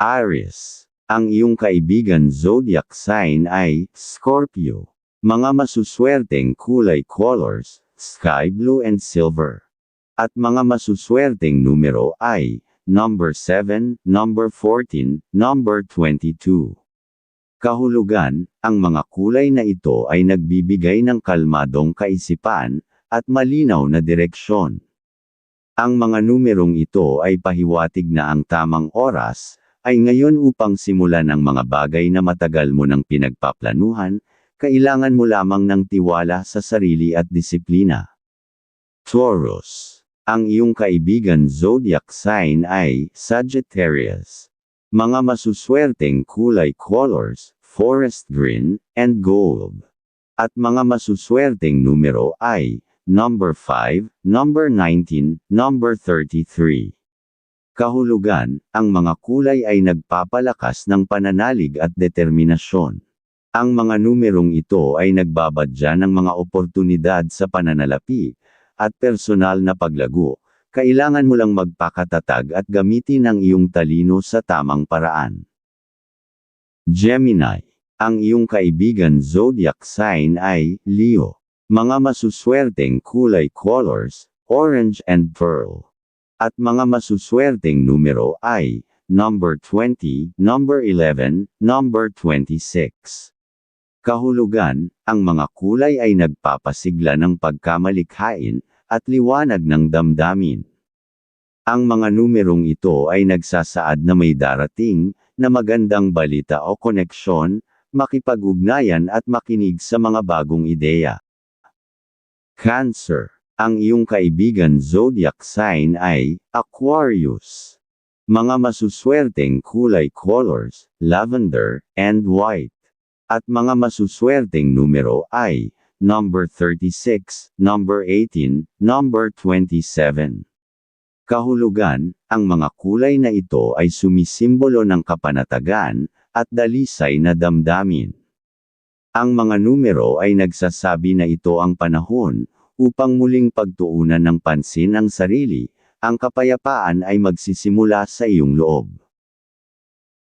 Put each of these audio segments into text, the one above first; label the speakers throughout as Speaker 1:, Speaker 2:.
Speaker 1: Aries. Ang iyong kaibigan zodiac sign ay Scorpio. Mga masuswerteng kulay colors, sky blue and silver. At mga masuswerteng numero ay number 7, number 14, number 22. Kahulugan, ang mga kulay na ito ay nagbibigay ng kalmadong kaisipan at malinaw na direksyon. Ang mga numerong ito ay pahiwatig na ang tamang oras ay ngayon upang simulan ang mga bagay na matagal mo nang pinagpaplanuhan, kailangan mo lamang ng tiwala sa sarili at disiplina. Taurus. Ang iyong kaibigan zodiac sign ay Sagittarius. Mga masuswerteng kulay colors, forest green, and gold. At mga masuswerteng numero ay number 5, number 19, number 33. Kahulugan, ang mga kulay ay nagpapalakas ng pananalig at determinasyon. Ang mga numerong ito ay nagbabadya ng mga oportunidad sa pananalapi, at personal na paglago, kailangan mo lang magpakatatag at gamitin ang iyong talino sa tamang paraan. Gemini. Ang iyong kaibigan zodiac sign ay Leo. Mga masuswerteng kulay colors, orange and pearl. At mga masuswerteng numero ay, number 20, number 11, number 26. Kahulugan, ang mga kulay ay nagpapasigla ng pagkamalikhain, at liwanag ng damdamin. Ang mga numerong ito ay nagsasaad na may darating, na magandang balita o koneksyon, makipag-ugnayan at makinig sa mga bagong ideya. Cancer ang iyong kaibigan zodiac sign ay Aquarius. Mga masuswerteng kulay colors, lavender, and white. At mga masuswerteng numero ay number 36, number 18, number 27. Kahulugan, ang mga kulay na ito ay sumisimbolo ng kapanatagan at dalisay na damdamin. Ang mga numero ay nagsasabi na ito ang panahon upang muling pagtuunan ng pansin ang sarili, ang kapayapaan ay magsisimula sa iyong loob.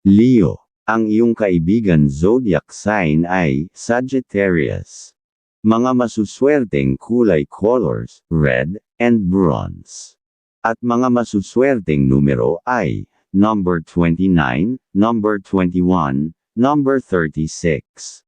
Speaker 1: Leo, ang iyong kaibigan zodiac sign ay Sagittarius. Mga masuswerteng kulay colors, red, and bronze. At mga masuswerteng numero ay, number 29, number 21, number 36.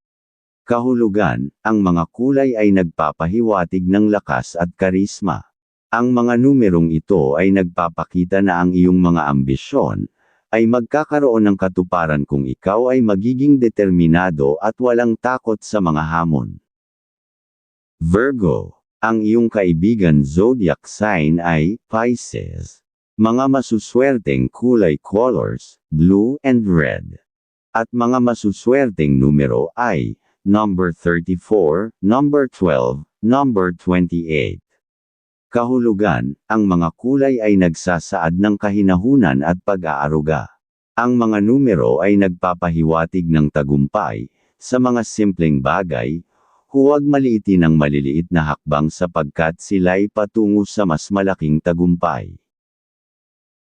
Speaker 1: Kahulugan, ang mga kulay ay nagpapahiwatig ng lakas at karisma. Ang mga numerong ito ay nagpapakita na ang iyong mga ambisyon, ay magkakaroon ng katuparan kung ikaw ay magiging determinado at walang takot sa mga hamon. Virgo, ang iyong kaibigan zodiac sign ay Pisces. Mga masuswerteng kulay colors, blue and red. At mga masuswerteng numero ay number 34, number 12, number 28. Kahulugan, ang mga kulay ay nagsasaad ng kahinahunan at pag-aaruga. Ang mga numero ay nagpapahiwatig ng tagumpay, sa mga simpleng bagay, huwag maliitin ang maliliit na hakbang sapagkat sila'y patungo sa mas malaking tagumpay.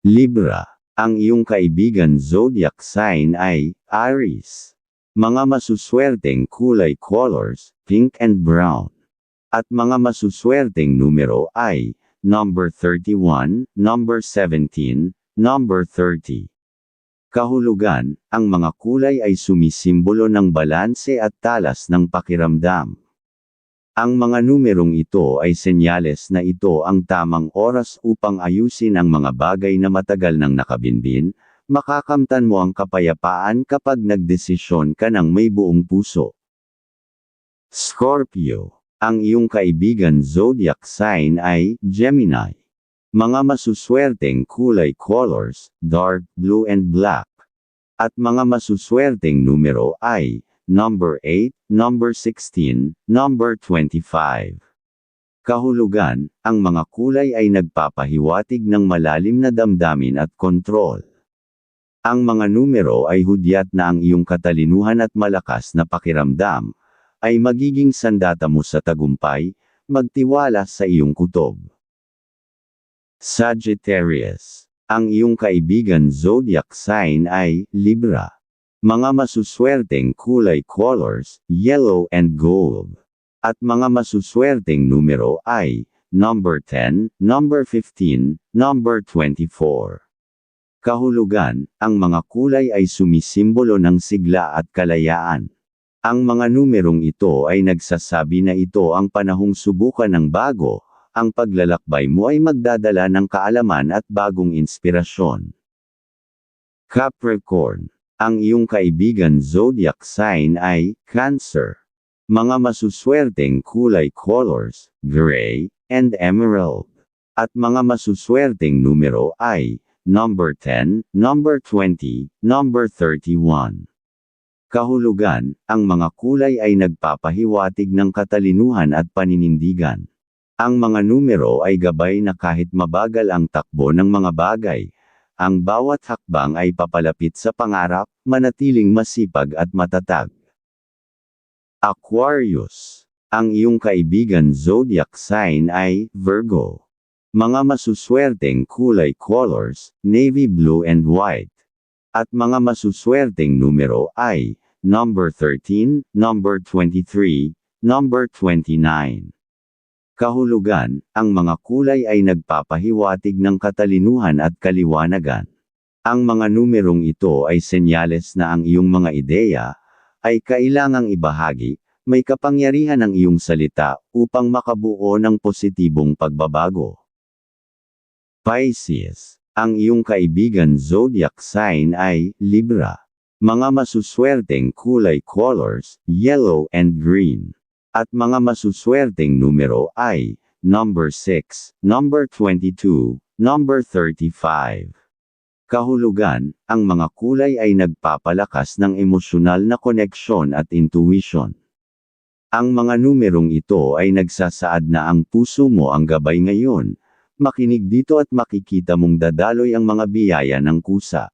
Speaker 1: Libra, ang iyong kaibigan zodiac sign ay Aries. Mga masuswerteng kulay colors, pink and brown. At mga masuswerteng numero ay, number 31, number 17, number 30. Kahulugan, ang mga kulay ay sumisimbolo ng balanse at talas ng pakiramdam. Ang mga numerong ito ay senyales na ito ang tamang oras upang ayusin ang mga bagay na matagal nang nakabinbin, Makakamtan mo ang kapayapaan kapag nagdesisyon ka ng may buong puso. Scorpio. Ang iyong kaibigan zodiac sign ay Gemini. Mga masuswerteng kulay colors, dark blue and black. At mga masuswerteng numero ay number 8, number 16, number 25. Kahulugan, ang mga kulay ay nagpapahiwatig ng malalim na damdamin at kontrol. Ang mga numero ay hudyat na ang iyong katalinuhan at malakas na pakiramdam, ay magiging sandata mo sa tagumpay, magtiwala sa iyong kutob. Sagittarius. Ang iyong kaibigan zodiac sign ay Libra. Mga masuswerteng kulay colors, yellow and gold. At mga masuswerteng numero ay number 10, number 15, number 24. Kahulugan, ang mga kulay ay sumisimbolo ng sigla at kalayaan. Ang mga numerong ito ay nagsasabi na ito ang panahong subukan ng bago, ang paglalakbay mo ay magdadala ng kaalaman at bagong inspirasyon. Capricorn. Ang iyong kaibigan zodiac sign ay Cancer. Mga masuswerteng kulay colors, gray, and emerald. At mga masuswerteng numero ay number 10, number 20, number 31. Kahulugan, ang mga kulay ay nagpapahiwatig ng katalinuhan at paninindigan. Ang mga numero ay gabay na kahit mabagal ang takbo ng mga bagay, ang bawat hakbang ay papalapit sa pangarap, manatiling masipag at matatag. Aquarius. Ang iyong kaibigan zodiac sign ay Virgo. Mga masuswerteng kulay colors, navy blue and white. At mga masuswerteng numero ay number 13, number 23, number 29. Kahulugan, ang mga kulay ay nagpapahiwatig ng katalinuhan at kaliwanagan. Ang mga numerong ito ay senyales na ang iyong mga ideya ay kailangang ibahagi, may kapangyarihan ang iyong salita upang makabuo ng positibong pagbabago. Pisces, ang iyong kaibigan zodiac sign ay Libra. Mga masuswerteng kulay colors, yellow and green. At mga masuswerteng numero ay, number 6, number 22, number 35. Kahulugan, ang mga kulay ay nagpapalakas ng emosyonal na koneksyon at intuition. Ang mga numerong ito ay nagsasaad na ang puso mo ang gabay ngayon. Makinig dito at makikita mong dadaloy ang mga biyaya ng kusa.